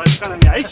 başkanım ya. Hiç.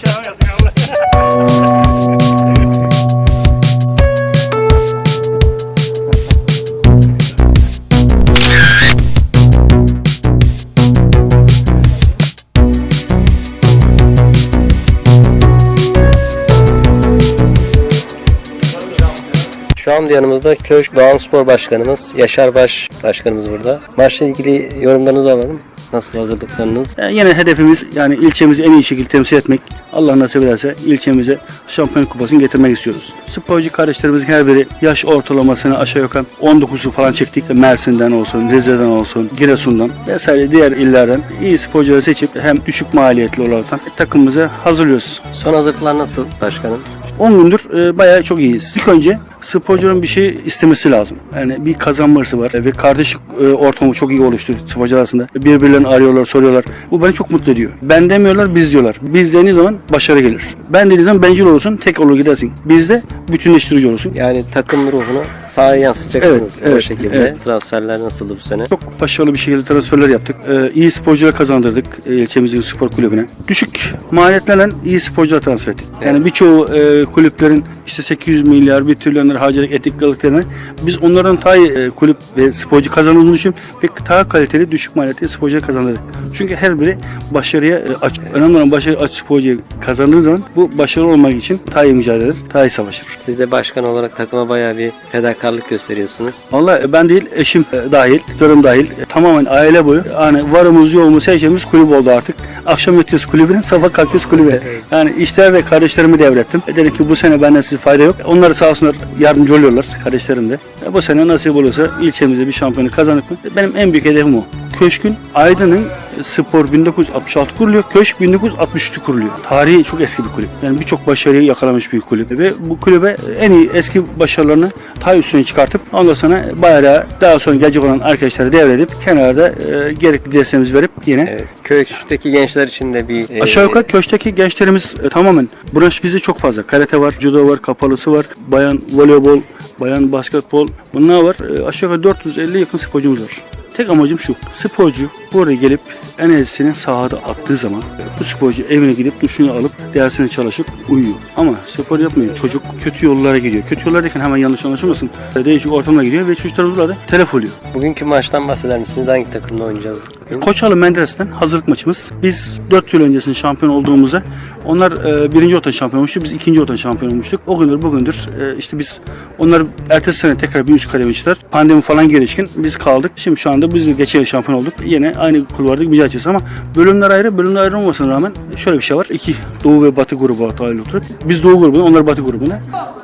Şu anda yanımızda Köşk Doğan Spor Başkanımız Yaşar Baş Başkanımız burada. Maçla ilgili yorumlarınızı alalım. Nasıl hazırlıklarınız? Yani yine hedefimiz yani ilçemizi en iyi şekilde temsil etmek. Allah nasip ederse ilçemize şampiyon kupasını getirmek istiyoruz. Sporcu kardeşlerimizin her biri yaş ortalamasını aşağı yukarı 19'u falan çektik. Mersin'den olsun, Rize'den olsun, Giresun'dan vesaire diğer illerden iyi sporcuları seçip hem düşük maliyetli olarak takımımızı hazırlıyoruz. Son hazırlıklar nasıl başkanım? 10 gündür e, bayağı çok iyiyiz. İlk önce sporcunun bir şey istemesi lazım. Yani bir kazanma hırsı var ve kardeşlik e, ortamı çok iyi oluştu sporcular arasında. Birbirlerini arıyorlar, soruyorlar. Bu beni çok mutlu ediyor. Ben demiyorlar, biz diyorlar. Biz dediğiniz zaman başarı gelir. Ben dediğiniz zaman bencil olursun, tek olur gidersin. Bizde bütünleştirici olursun. Yani takım ruhunu sahaya yansıtacaksınız Evet, o evet, şekilde. evet. Transferler nasıldı bu sene? Çok başarılı bir şekilde transferler yaptık. Ee, iyi sporcular kazandırdık e, ilçemizin spor kulübüne. Düşük maliyetlerle iyi sporcular transfer ettik. Yani Evet. birçoğu e, kulüplerin işte 800 milyar, 1 trilyonlar harcayarak etik kalıklarına biz onların daha iyi e, kulüp ve sporcu kazandığını düşünüyorum ve daha kaliteli düşük maliyetli sporcular kazandırdık. Çünkü her biri başarıya e, aç. Önemli olan başarı aç sporcuyu kazandığı zaman bu başarılı olmak için daha iyi mücadele eder, daha iyi savaşır. Siz de başkan olarak takıma bayağı bir fedakarlık gösteriyorsunuz. Vallahi ben değil, eşim e, dahil, dörüm dahil, e, tamamen aile boyu. Yani varımız yoğumuz her şeyimiz kulüp oldu artık. Akşam yatıyoruz kulübüne, sabah kalkıyoruz kulübe. Yani işler ve kardeşlerimi devrettim. E, Dedim ki bu sene benden size fayda yok. Onlar sağ olsunlar yardımcı oluyorlar, kardeşlerim de. E, Bu sene nasip olursa ilçemizde bir şampiyonu? E, Benim en büyük hedefim o. Köşkün Aydın'ın Spor 1966 kuruluyor. Köşk 1963'te kuruluyor. Tarihi çok eski bir kulüp. Yani birçok başarıyı yakalamış bir kulüp. Ve bu kulübe en iyi eski başarılarını ta üstüne çıkartıp ondan sonra bayrağı daha sonra gelecek olan arkadaşları devredip kenarda e, gerekli desteğimizi verip yine Evet. Köşkteki gençler için de bir e, Aşağı yukarı köşkteki gençlerimiz e, tamamen branş bizi çok fazla. Karate var, judo var, kapalısı var, bayan voleybol, bayan basketbol bunlar var. E, aşağı yukarı 450 yakın sporcumuz var. Tek amacım şu. Sporcu buraya gelip enerjisini sahada attığı zaman bu sporcu evine gidip duşunu alıp dersine çalışıp uyuyor. Ama spor yapmıyor. Çocuk kötü yollara gidiyor. Kötü yollardayken hemen yanlış anlaşılmasın. Değişik ortamlara gidiyor ve çocuklar burada telef oluyor. Bugünkü maçtan bahseder misiniz? Hangi takımla oynayacağız? Bugün? Koçalı Menderes'ten hazırlık maçımız. Biz 4 yıl öncesinde şampiyon olduğumuzda onlar e, birinci orta şampiyon olmuştu. Biz ikinci orta şampiyon olmuştuk. O gündür bugündür e, işte biz onlar ertesi sene tekrar bir üst kademe çıktılar. Pandemi falan gelişkin biz kaldık. Şimdi şu anda biz de geçen şampiyon olduk. Yine aynı kulvarda mücadele edeceğiz ama bölümler ayrı. Bölümler ayrı olmasına rağmen şöyle bir şey var. İki Doğu ve Batı grubu dahil oturup biz Doğu grubuna onlar Batı grubuna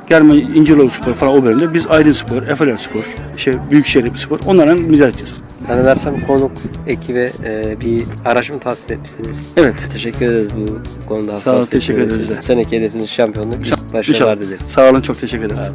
Germe İncirlioğlu Spor falan o bölümde. Biz Aydın Spor, Efeler Spor, şey Büyükşehir Spor onlarla mücadele edeceğiz. Zannedersem konuk ekibe e, bir mı tahsis etmişsiniz? Evet. Teşekkür ederiz bu konuda. Sağ olun, teşekkür ederiz. Bu seneki hedefiniz şampiyonluk. İnşallah. Başarılar dileriz. Sağ olun çok teşekkür ederiz.